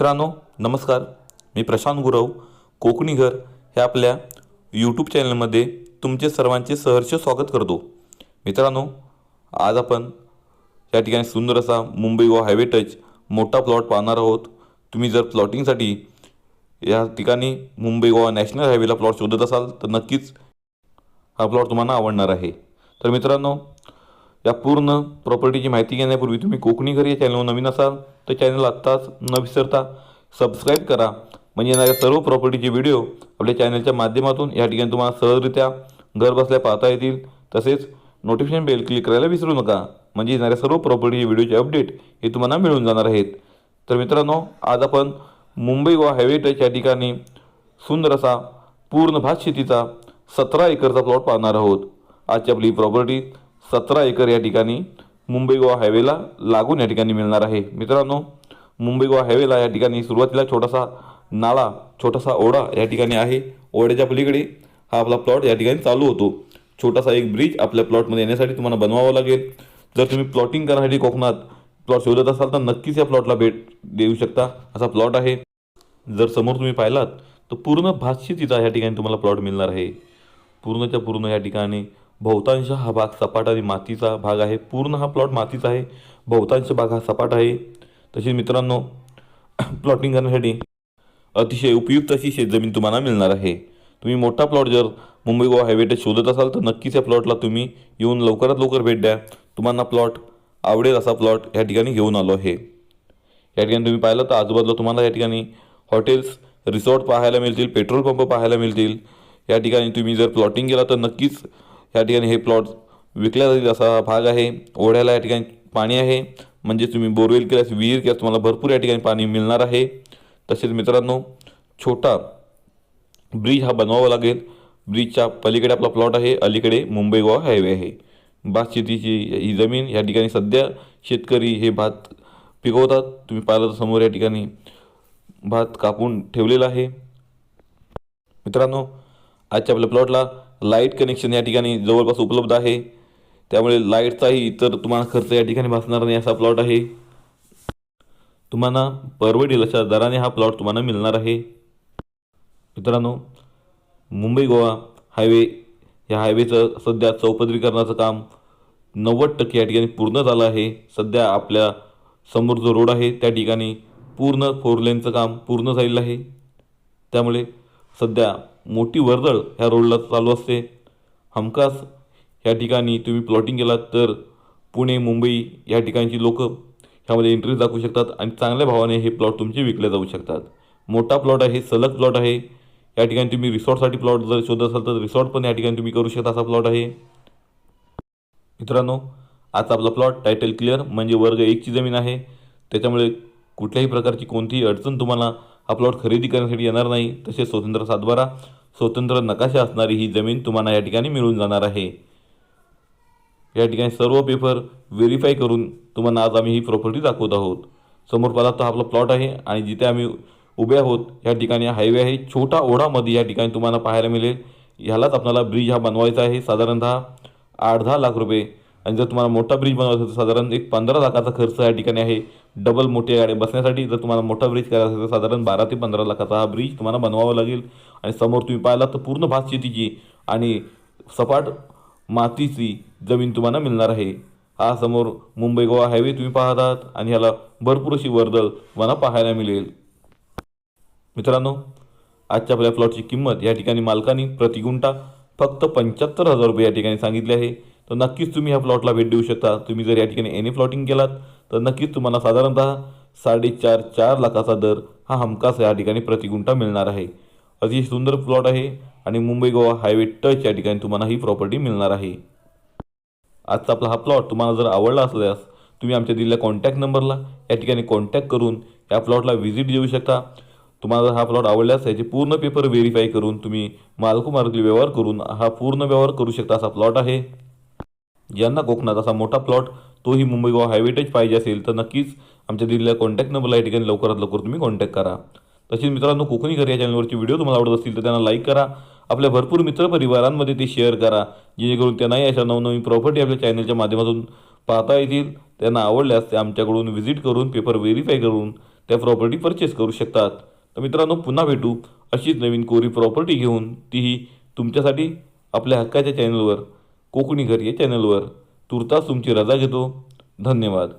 मित्रांनो नमस्कार. मी प्रशांत गुरव कोकणी घर हे आपल्या यूट्यूब चॅनलमध्ये तुमचे सर्वांचे सहर्ष स्वागत करतो. मित्रांनो आज आपण या ठिकाणी सुंदर असा मुंबई व हायवे टच मोठा प्लॉट पाहणार आहोत. तुम्ही जर प्लॉटिंगसाठी या ठिकाणी मुंबई गोवा नॅशनल हायवेला प्लॉट शोधत असाल तर नक्कीच हा प्लॉट तुम्हाला आवडणार आहे. तर मित्रांनो या पूर्ण प्रॉपर्टीची माहिती घेण्यापूर्वी तुम्ही कोकणी घर या चॅनलवर नवीन असाल तर चॅनल आत्ताच न विसरता सबस्क्राईब करा. म्हणजे येणाऱ्या सर्व प्रॉपर्टीचे व्हिडिओ आपल्या चॅनलच्या माध्यमातून या ठिकाणी तुम्हाला सहजरित्या घर बसल्या पाहता येतील. तसेच नोटिफिकेशन बेल क्लिक करायला विसरू नका. म्हणजे येणाऱ्या सर्व प्रॉपर्टी व्हिडिओचे अपडेट हे तुम्हाला मिळून जाणार आहेत. तर मित्रांनो आज आपण मुंबई व हायवे टच या ठिकाणी सुंदर असा पूर्ण भात शेतीचा सतरा एकरचा प्लॉट पाहणार आहोत. आजची आपली प्रॉपर्टी सतरा एकर या ठिकाणी मुंबई गोवा हायवेला लागून या ठिकाणी मिळणार आहे. मित्रांनो मुंबई गोवा हायवेला या ठिकाणी सुरुवातीला छोटासा नाळा छोटासा ओढा या ठिकाणी आहे. ओढ्याच्या पलीकडे हा आपला प्लॉट या ठिकाणी चालू होतो. छोटासा एक ब्रिज आपल्या प्लॉटमध्ये येण्यासाठी तुम्हाला बनवावं लागेल. जर तुम्ही प्लॉटिंग करण्यासाठी कोकणात प्लॉट शोधत असाल तर नक्कीच या प्लॉटला भेट देऊ शकता. असा प्लॉट आहे. जर समोर तुम्ही पाहिलात तर पूर्ण भातशेतीचा या ठिकाणी तुम्हाला प्लॉट मिळणार आहे. पूर्णच्या पूर्ण या ठिकाणी बहुतांश हा भाग सपाट आणि मातीचा भाग आहे. पूर्ण हा प्लॉट मातीचा आहे. बहुतांश भाग हा सपाट आहे. तसेच मित्रांनो प्लॉटिंग करण्यासाठी अतिशय उपयुक्त अशी शेतजमीन तुम्हाला मिळणार आहे. तुम्ही मोठा प्लॉट जर मुंबई गोवा हायवे शोधत असाल तर नक्कीच या प्लॉटला तुम्ही येऊन लवकरात लवकर भेट द्या. तुम्हाला प्लॉट आवडेल असा प्लॉट या ठिकाणी घेऊन आलो आहे. या ठिकाणी तुम्ही पाहिलं तर आजूबाजूला तुम्हाला या ठिकाणी हॉटेल्स रिसॉर्ट पाहायला मिळतील पेट्रोल पंप पाहायला मिळतील. या ठिकाणी तुम्ही जर प्लॉटिंग केला तर नक्कीच या ठिकाणी हे प्लॉट विकल्या जाईल असा भाग आहे. ओढ्याला या ठिकाणी पाणी आहे. म्हणजे तुम्ही बोरवेल केल्यास विहीर केल्यास तुम्हाला भरपूर या ठिकाणी पाणी मिळणार आहे. तसेच मित्रांनो छोटा ब्रिज हा बनवावा लागेल. ब्रिजच्या पलीकडे आपला प्लॉट आहे. अलीकडे मुंबई गोवा हायवे आहे. भात शेतीची ही जमीन या ठिकाणी सध्या शेतकरी हे भात पिकवतात. तुम्ही पाहिलं तर समोर या ठिकाणी भात कापून ठेवलेला आहे. मित्रांनो आजच्या आपल्या प्लॉटला लाइट कनेक्शन या ठिकाणी जवळपास उपलब्ध आहे. त्यामुळे लाईटचाही इतर तुम्हाला खर्च या ठिकाणी भासणार नाही असा प्लॉट आहे. तुम्हाला परवडेल अशा दराने हा प्लॉट तुम्हाला मिळणार आहे. मित्रांनो मुंबई गोवा हायवे या हायवेचं सध्या चौपदरीकरणाचं काम नव्वद टक्के या ठिकाणी पूर्ण झालं आहे. सध्या आपल्यासमोर जो रोड आहे त्या ठिकाणी पूर्ण फोर लेनचं काम पूर्ण झालेलं आहे. त्यामुळे सध्या मोठी वर्दळ ह्या रोडला चालू असते. हमखास ह्या ठिकाणी तुम्ही प्लॉटिंग केलात तर पुणे मुंबई या ठिकाणची लोक ह्यामध्ये इंटरेस्ट दाखवू शकतात आणि चांगल्या भावाने हे प्लॉट तुमचे विकले जाऊ शकतात. मोठा प्लॉट आहे सलग प्लॉट आहे. या ठिकाणी तुम्ही रिसॉर्टसाठी प्लॉट जर शोधत असाल तर रिसॉर्ट पण या ठिकाणी तुम्ही करू शकता असा प्लॉट आहे. मित्रांनो आजचा आपला प्लॉट टायटल क्लिअर म्हणजे वर्ग एकची जमीन आहे. त्याच्यामुळे कुठल्याही प्रकारची कोणतीही अडचण तुम्हाला हा प्लॉट खरेदी करण्यासाठी येणार नाही. तसेच स्वतंत्र सातबारा स्वतंत्र नकाशा असणारी ही जमीन तुम्हाला या ठिकाणी मिळून जाणार आहे. या ठिकाणी सर्व पेपर व्हेरीफाय करून तुम्हाला आज आम्ही ही प्रॉपर्टी दाखवत आहोत. समोर पाला तो आपला प्लॉट आहे आणि जिथे आम्ही उभे आहोत या ठिकाणी हायवे आहे. छोटा ओढामध्ये या ठिकाणी तुम्हाला पाहायला मिळेल. ह्यालाच आपल्याला ब्रिज हा बनवायचा आहे. साधारणतः आठ दहा लाख रुपये आणि जर तुम्हाला मोठा ब्रिज बनवायचा असेल तर साधारण एक पंधरा लाखाचा खर्च या ठिकाणी आहे. डबल मोठ्या गाड्या बसण्यासाठी जर तुम्हाला मोठा ब्रिज करायचा असेल तर साधारण बारा ते पंधरा लाखाचा हा ब्रिज तुम्हाला बनवावा लागेल. आणि समोर तुम्ही पाहिला तर पूर्ण भात शेतीची आणि सपाट मातीची जमीन तुम्हाला मिळणार आहे. हा समोर मुंबई गोवा हायवे तुम्ही पाहत आहात आणि ह्याला भरपूर अशी वर्दळ तुम्हाला पाहायला मिळेल. मित्रांनो आजच्या आपल्या प्लॉटची किंमत या ठिकाणी मालकाने प्रति गुंठा फक्त पंच्याहत्तर हजार रुपये या ठिकाणी सांगितले आहे. तर नक्कीच तुम्ही ह्या प्लॉटला भेट देऊ शकता. तुम्ही जर या ठिकाणी एनी प्लॉटिंग केलात तर नक्कीच तुम्हाला साधारणतः साडेचार चार लाखाचा दर हा हमखास या ठिकाणी प्रतिगुंठा मिळणार आहे. अतिशय सुंदर प्लॉट आहे आणि मुंबई गोवा हायवे टच या ठिकाणी तुम्हाला ही प्रॉपर्टी मिळणार आहे. आजचा आपला हा प्लॉट तुम्हाला जर आवडला असल्यास तुम्ही आमच्या दिलेल्या कॉन्टॅक्ट नंबरला या ठिकाणी कॉन्टॅक्ट करून या प्लॉटला व्हिजिट देऊ शकता. तुम्हाला जर हा प्लॉट आवडल्यास याचे पूर्ण पेपर व्हेरीफाय करून तुम्ही मालको मार्गली व्यवहार करून हा पूर्ण व्यवहार करू शकता असा प्लॉट आहे. ज्यांना कोकणात असा मोठा प्लॉट तोही मुंबई गोवा हायवेटेज पाहिजे असेल तर नक्कीच आमच्या दिलेल्या कॉन्टॅक्ट नंबरला या ठिकाणी लवकरात लवकर तुम्ही कॉन्टॅक्ट करा. तसेच मित्रांनो कोकणी घर या चॅनलवरची व्हिडिओ तुम्हाला आवडत असतील तर त्यांना लाईक करा. आपल्या भरपूर मित्रपरिवारांमध्ये ते शेअर करा. जेणेकरून त्यांनाही अशा नवनवीन प्रॉपर्टी आपल्या चॅनलच्या माध्यमातून पाहता येतील. त्यांना आवडल्यास ते आमच्याकडून व्हिजिट करून पेपर व्हेरीफाय करून त्या प्रॉपर्टी परचेस करू शकतात. तर मित्रांनो पुन्हा भेटू अशीच नवीन कोरी प्रॉपर्टी घेऊन. तीही तुमच्यासाठी आपल्या हक्काच्या चॅनलवर कोकणी घर या चॅनलवर तुर्तास तुमची रजा घेतो. धन्यवाद.